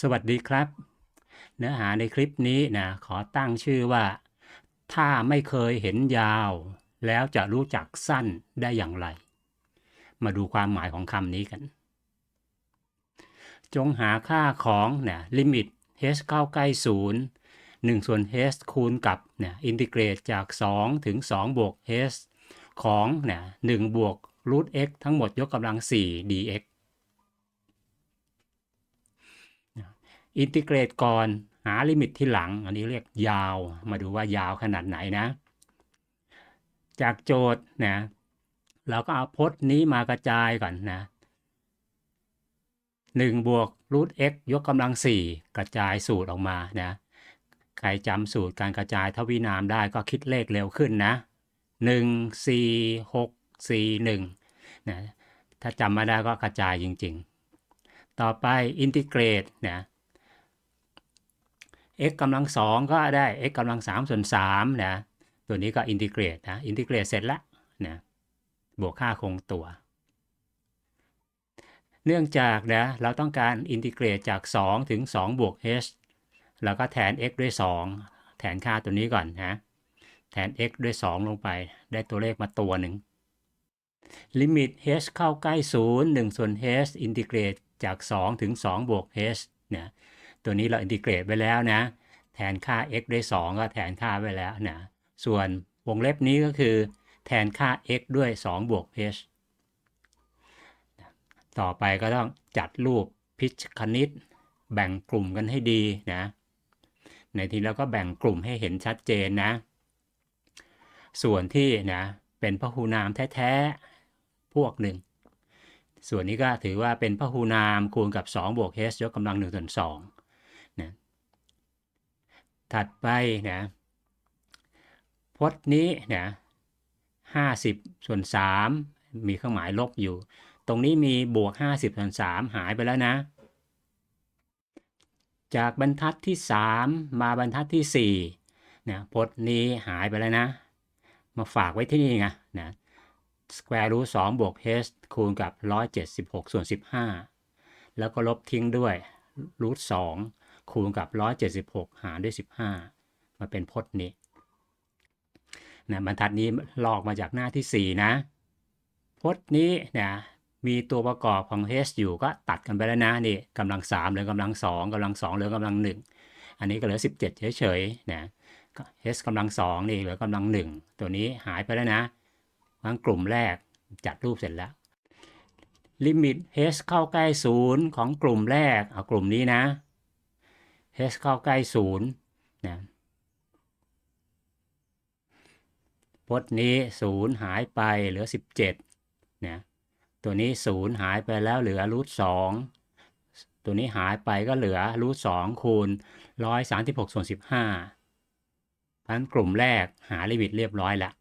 สวัสดีครับ เนื้อหาในคลิปนี้นะขอตั้งชื่อว่า ถ้าไม่เคยเห็นยาว แล้วจะรู้จักสั้นได้อย่างไร มาดูความหมายของคำนี้กัน จงหาค่าของเนี่ยลิมิต h เข้าใกล้ศูนย์1ส่วน h คูณกับเนี่ยอินทิเกรตจาก 2 ถึง 2 บวก h ของเนี่ย1บวกรูท x ทั้งหมดยกกำลัง 4 dx อินทิเกรตก่อนหาลิมิตที่หลัง อันนี้เรียกยาว มาดูว่ายาวขนาดไหนนะ จากโจทย์นะเราก็เอาพจน์นี้มากระจายก่อนนะ1บวกรูท x ยกกำลัง4กระจายสูตรออกมานะใครจำสูตรการกระจายทวินามได้ก็คิดเลขเร็วขึ้นนะ1 4 6 4 1นะถ้าจำไม่ได้ก็กระจายจริงๆ ต่อไปอินทิเกรตนะ x กำลังสองก็ได้ x กำลังสามส่วนสามนะตัวนี้ก็อินทิเกรตนะอินทิเกรตเสร็จแล้วนะบวกค่าคงตัว เนื่องจากนะเราต้องการอินทิเกรตจาก 2 ถึง 2 บวก h แล้วก็แทน x ด้วย 2 แทนค่าตัวนี้ก่อนนะแทน x ด้วย 2 ลงไป ได้ตัวเลขมาตัวหนึ่งลิมิต h เข้าใกล้ 0 1 ส่วน h อินทิเกรตจาก 2 ถึง 2 บวก h เนี่ย ตัวนี้เราอินทิเกรตไว้แล้วนะ แทนค่า x ด้วย 2 ก็แทนค่าไว้แล้วนะ ส่วนวงเล็บนี้ก็คือ แทนค่า x ด้วย 2 บวก h ต่อไปก็ต้องจัดรูปพิชคณิต แบ่งกลุ่มกันให้ดีนะในทีเราก็แบ่งกลุ่มให้เห็นชัดเจนนะ ส่วนที่นะเป็นพหูนามแท้ๆ พวกหนึ่ง ส่วนนี้ก็ถือว่าเป็นพหูนามคูณกับ 2 บวก h ยกกำลัง1ส่วน2 ถัดไปนะพจน์นี้นะ50ส่วน3มีเครื่องหมายลบอยู่ ตรงนี้มีบวก50ส่วน3หายไปแล้วนะ จากบรรทัดที่3มมาบรรทัดที่4นะพจน์นี้หายไปแล้วนะ มาฝากไว้ที่นี่ไงนะ square root 2บวก h คูณกับ 176 ส่วน 15 แล้วก็ลบทิ้งด้วย root 2 คูณกับ 176 หารด้วย 15 มาเป็นพจน์นี้นะบรรทัดนี้ลอกมาจากหน้าที่ 4 นะ พจน์นี้นะมีตัวประกอบของ h อยู่ก็ตัดกันไปแล้วนะนี่กำลัง3เหลือกำลัง2กำลัง2เหลือกำลัง 1 อันนี้ก็เหลือ 17 เฉยๆนะ h กำลัง2นี่เหลือกำลัง 1 ตัวนี้หายไปแล้วนะทั้งกลุ่มแรกจัดรูปเสร็จแล้ว ลิมิต h เข้าใกล้ 0 ของกลุ่มแรกเอากลุ่มนี้นะ h เข้าใกล้0นย์นะพจน์นี้0หายไปเหลือ 17นะตัวนี้0หายไปแล้วเหลือรูท2ตัวนี้หายไปก็เหลือรูท2คูณ136ส่วน15พันกลุ่มแรกหาลิมิตเรียบร้อยล้ว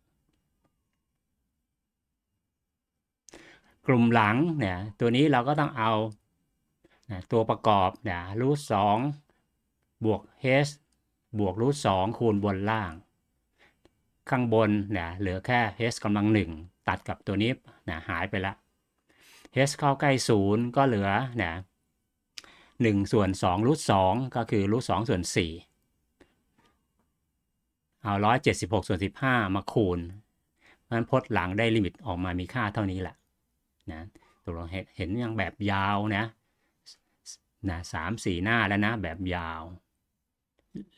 กลุ่มหลังเนี่ยตัวนี้เราก็ต้องเอานะตัวประกอบเนี่ยรูท2 บวก h บวกรูท2คูณบนล่าง ข้างบนเนี่ยเหลือแค่ h กำลัง1ตัดกับตัวนี้นะหายไปละ h เข้าใกล้0ก็เหลือนะ1ส่วน2รูท2ก็คือรูท2ส่วน4เอา176ส่วน15มาคูณมันพจน์หลังได้ลิมิตออกมามีค่าเท่านี้แหละนะตัวเราเห็นยังแบบยาวนะนะสามสี่หน้าแล้วนะแบบยาว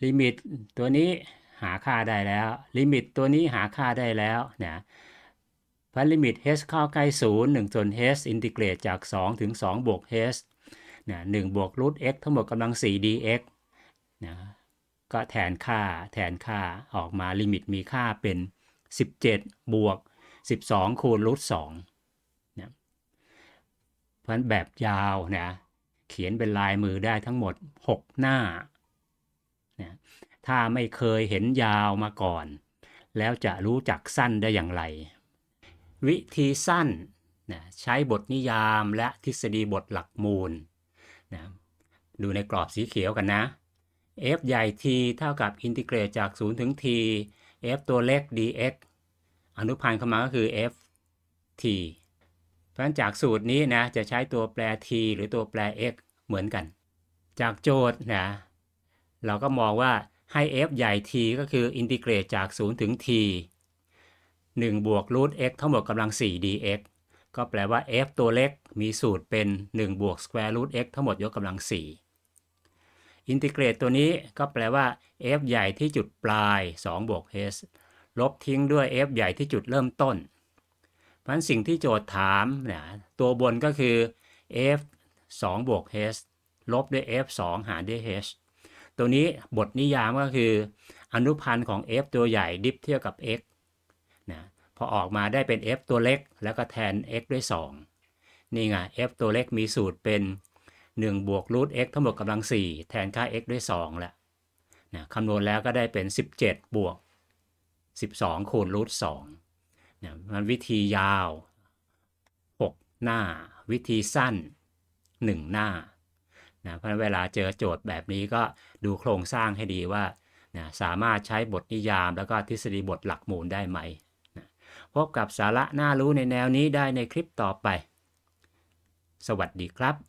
ลิมิตตัวนี้หาค่าได้แล้ว ลิมิตตัวนี้หาค่าได้แล้วนะพันลิมิต h เข้าใกล้0 1ส่วน h อินทิเกรตจาก 2 ถึง 2 บวก h นะ1บวกรูท x ทั้งหมดกำลัง 4 dx นะก็แทนค่าแทนค่าออกมาลิมิตมีค่าเป็น 17 บวก 12 คูณรูท2นะเพราะแบบยาวนะเขียนเป็นลายมือได้ทั้งหมด 6 หน้า ถ้าไม่เคยเห็นยาวมาก่อน แล้วจะรู้จักสั้นได้อย่างไร วิธีสั้นนะใช้บทนิยามและทฤษฎีบทหลักมูลนะดูในกรอบสีเขียวกันนะ f ใหญ่ t เท่ากับอินทิเกรตจาก 0 ถึง t f ตัวเล็ก dx อนุพันธ์เข้ามาก็คือ f t เพราะฉะนั้นจากสูตรนี้นะจะใช้ตัวแปร t หรือตัวแปร x เหมือนกัน จากโจทย์นะเราก็มองว่า ให้ f ใหญ่ t ก็คืออินทิเกรตจาก 0 ถึง t 1 บวกรูท x ทั้งหมดกำลัง 4 dx ก็แปลว่า f ตัวเล็กมีสูตรเป็น 1 บวก square root x ทั้งหมดยกกำลัง 4 อินทิเกรตตัวนี้ก็แปลว่า f ใหญ่ที่จุดปลาย 2 บวก h ลบทิ้งด้วย f ใหญ่ที่จุดเริ่มต้น เพราะฉะนั้นสิ่งที่โจทย์ถามนะตัวบนก็คือ f 2 บวก h ลบด้วย f 2 หารด้วย h ตัวนี้บทนิยามก็คืออนุพันธ์ของ f ตัวใหญ่ดิฟเทียบกับ x นะพอออกมาได้เป็น f ตัวเล็ก แล้วก็แทน x ด้วย 2 นี่ไง f ตัวเล็กมีสูตรเป็น 1 บวกรูท x ทั้งหมดกำลัง 4 แทนค่า x ด้วย2แหละนะคำนวณแล้วก็ได้เป็น 17 บวก 12 คูณรูท2นะมันวิธียาว 6 หน้า วิธีสั้น 1 หน้า นะเพราะฉะนั้นเวลาเจอโจทย์แบบนี้ก็ดูโครงสร้างให้ดีว่านะสามารถใช้บทนิยามแล้วก็ทฤษฎีบทหลักมูลได้ไหมนะพบกับสาระน่ารู้ในแนวนี้ได้ในคลิปต่อไป สวัสดีครับ